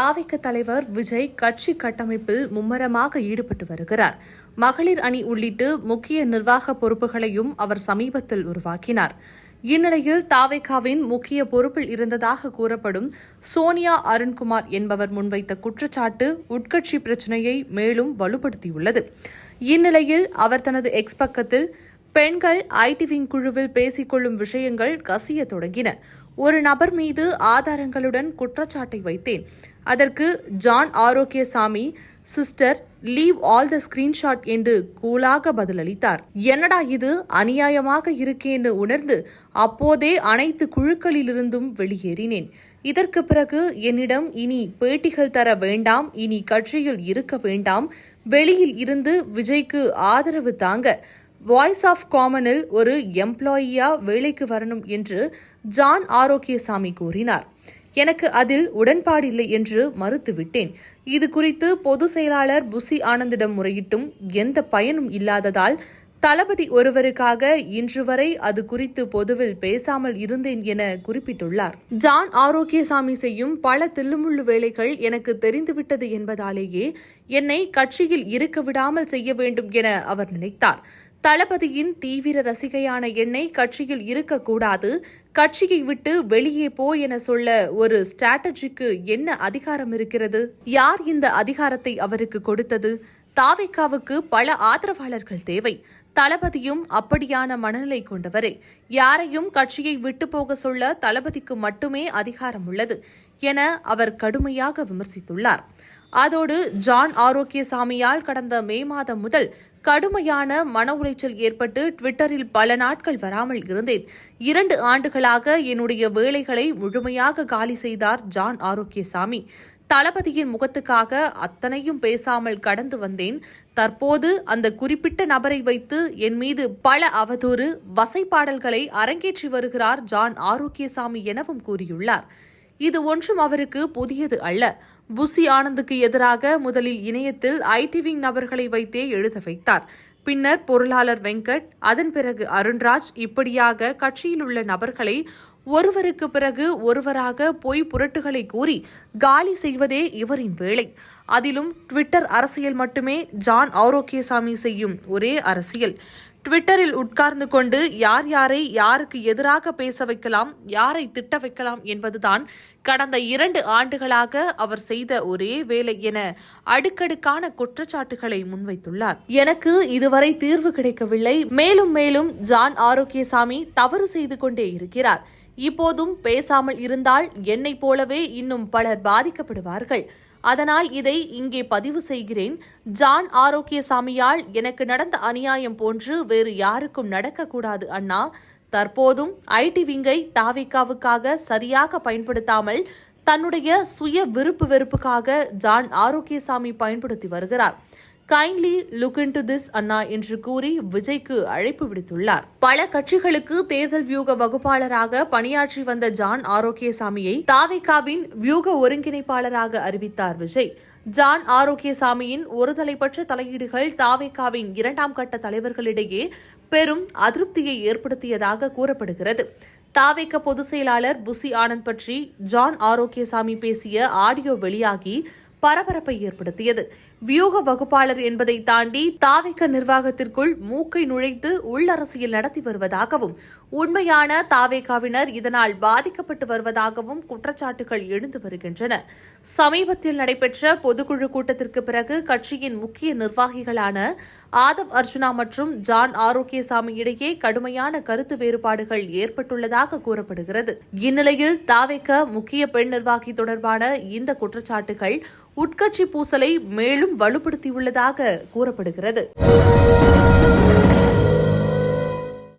தாவிக்க தலைவர் விஜய் கட்சி கட்டமைப்பில் மும்மரமாக ஈடுபட்டு வருகிறார். மகளிர் அணி உள்ளிட்டு முக்கிய நிர்வாக பொறுப்புகளையும் அவர் சமீபத்தில் உருவாக்கினார். இந்நிலையில் தாவேகாவின் முக்கிய பொறுப்பில் இருந்ததாக கூறப்படும் சோனியா அருண்குமார் என்பவர் முன்வைத்த குற்றச்சாட்டு உட்கட்சி பிரச்சினையை மேலும் வலுப்படுத்தியுள்ளது. இந்நிலையில் அவர் தனது எக்ஸ் பக்கத்தில் பெண்கள் ஐடி விங் குழுவில் பேசிக்கொள்ளும் விஷயங்கள் கசிய தொடங்கின. ஒரு நபர் மீது ஆதாரங்களுடன் குற்றச்சாட்டை வைத்தேன். அதற்கு John Arokiasamy sister leave all the screenshot என்று கூலாக பதிலளித்தார். என்னடா இது அநியாயமாக இருக்கேன்னு உணர்ந்து அப்போதே அனைத்து குழுக்களிலிருந்தும் வெளியேறினேன். இதற்கு பிறகு என்னிடம் இனி பேட்டிகள் தர வேண்டாம் இனி கட்சியில் இருக்க வேண்டாம் வெளியில் இருந்து விஜய்க்கு ஆதரவு தாங்க வாய்ஸ் ஆஃப் காமனில் ஒரு எம்ப்ளாயியா வேலைக்கு வரணும் என்று ஜான் ஆரோக்கியசாமி கூறினார். எனக்கு அதில் உடன்பாடில்லை என்று மறுத்துவிட்டேன். இது குறித்து பொது செயலாளர் புசி ஆனந்திடம் முறையிட்டும் எந்த பயனும் இல்லாததால் தளபதி ஒருவருக்காக இன்று வரை அது குறித்து பொதுவில் பேசாமல் இருந்தேன் என குறிப்பிட்டுள்ளார். ஜான் ஆரோக்கியசாமி செய்யும் பல தில்லுமுள்ளு வேலைகள் எனக்கு தெரிந்துவிட்டது என்பதாலேயே என்னை கட்சியில் இருக்க விடாமல் செய்ய வேண்டும் என அவர் நினைத்தார். தளபதியின் தீவிர ரசிகையான என்னை கட்சியில் இருக்கக்கூடாது கட்சியை விட்டு வெளியே போ என சொல்ல ஒரு ஸ்ட்ராட்டஜிக்கு என்ன அதிகாரம் இருக்கிறது? யார் இந்த அதிகாரத்தை அவருக்கு கொடுத்தது? தாவிக்காவுக்கு பல ஆதரவாளர்கள் தேவை. தளபதியும் அப்படியான மனநிலை கொண்டவரே. யாரையும் கட்சியை விட்டு போக சொல்ல தளபதிக்கு மட்டுமே அதிகாரம் உள்ளது என அவர் கடுமையாக விமர்சித்துள்ளார். அதோடு ஜான் ஆரோக்கியசாமியால் கடந்த மே மாதம் முதல் கடுமையான மன உளைச்சல் ஏற்பட்டு ட்விட்டரில் பல நாட்கள் வராமல் இருந்தேன். இரண்டு ஆண்டுகளாக என்னுடைய வேலைகளை முழுமையாக காலி செய்தார் ஜான் ஆரோக்கியசாமி. தளபதியின் முகத்துக்காக அத்தனையும் பேசாமல் கடந்து வந்தேன். தற்போது அந்த குறிப்பிட்ட நபரை வைத்து என் மீது பல அவதூறு வசைப்பாடல்களை அரங்கேற்றி வருகிறார் ஜான் ஆரோக்கியசாமி எனவும் கூறியுள்ளார். இது ஒன்றும் அவருக்கு புதியது அல்ல. புசி ஆனந்துக்கு எதிராக முதலில் இணையத்தில் ஐடிவிங் நபர்களை வைத்தே எழுத வைத்தார். பின்னர் பொருளாளர் வெங்கட் அதன் பிறகு அருண்ராஜ் இப்படியாக கட்சியில் உள்ள நபர்களை ஒருவருக்கு பிறகு ஒருவராக பொய் புரட்டுகளை கூறி காலி செய்வதே இவரின் வேலை. அதிலும் ட்விட்டர் அரசியல் மட்டுமே ஜான் ஆரோக்கியசாமி செய்யும் ஒரே அரசியல். ட்விட்டரில் உட்கார்ந்து கொண்டு யார் யாரை யாருக்கு எதிராக பேச வைக்கலாம் யாரை திட்ட வைக்கலாம் என்பதுதான் கடந்த இரண்டு ஆண்டுகளாக அவர் செய்த ஒரே வேலை என அடுக்கடுக்கான குற்றச்சாட்டுகளை முன்வைத்துள்ளார். எனக்கு இதுவரை தீர்வு கிடைக்கவில்லை. மேலும் மேலும் ஜான் ஆரோக்கியசாமி தவறு செய்து கொண்டே இருக்கிறார். இப்போதும் பேசாமல் இருந்தால் என்னைப் போலவே இன்னும் பலர் பாதிக்கப்படுவார்கள். அதனால் இதை இங்கே பதிவு செய்கிறேன். ஜான் ஆரோக்கியசாமியால் எனக்கு நடந்த அநியாயம் போன்று வேறு யாருக்கும் நடக்கக்கூடாது அண்ணா. தற்போதும் ஐடி விங்கை தாவிக்காவுக்காக சரியாக பயன்படுத்தாமல் தன்னுடைய சுய விருப்பு வெறுப்புக்காக ஜான் ஆரோக்கியசாமி பயன்படுத்தி வருகிறார். Kindly look into this அண்ணா என்று கூறி விஜய்க்கு அழைப்பு விடுத்துள்ளார். பல கட்சிகளுக்கு தேர்தல் வியூக வகுப்பாளராக பணியாற்றி வந்த ஜான் ஆரோக்கியசாமியை தாவிகாவின் வியூக ஒருங்கிணைப்பாளராக அறிவித்தார் விஜய். ஜான் ஆரோக்கியசாமியின் ஒருதலைப்பட்ச தலையீடுகள் தாவேகாவின் இரண்டாம் கட்ட தலைவர்களிடையே பெரும் அதிருப்தியை ஏற்படுத்தியதாக கூறப்படுகிறது. தாவேக்க பொதுச் செயலாளர் புசி ஆனந்த் பற்றி ஜான் ஆரோக்கியசாமி பேசிய ஆடியோ வெளியாகி பரபரப்பை ஏற்படுத்தியது. வியூக வகுப்பாளர் என்பதை தாண்டி தாவிக நிர்வாகத்திற்குள் மூக்கை நுழைத்து உள்ளரசியல் நடத்தி வருவதாகவும் உண்மையான தாவேகாவினர் இதனால் பாதிக்கப்பட்டு வருவதாகவும் குற்றச்சாட்டுகள் எழுந்து வருகின்றன. சமீபத்தில் நடைபெற்ற பொதுக்குழு கூட்டத்திற்கு பிறகு கட்சியின் முக்கிய நிர்வாகிகளான ஆதவ் அர்ஜுனா மற்றும் ஜான் ஆரோக்கியசாமி இடையே கடுமையான கருத்து வேறுபாடுகள் ஏற்பட்டுள்ளதாக கூறப்படுகிறது. இந்நிலையில் தாவேக முக்கிய பெண் நிர்வாகி தொடர்பான இந்த குற்றச்சாட்டுகள் உட்கட்சி பூசலை மேலும் மேலும் வலுப்படுத்தியுள்ளதாக கூறப்படுகிறது.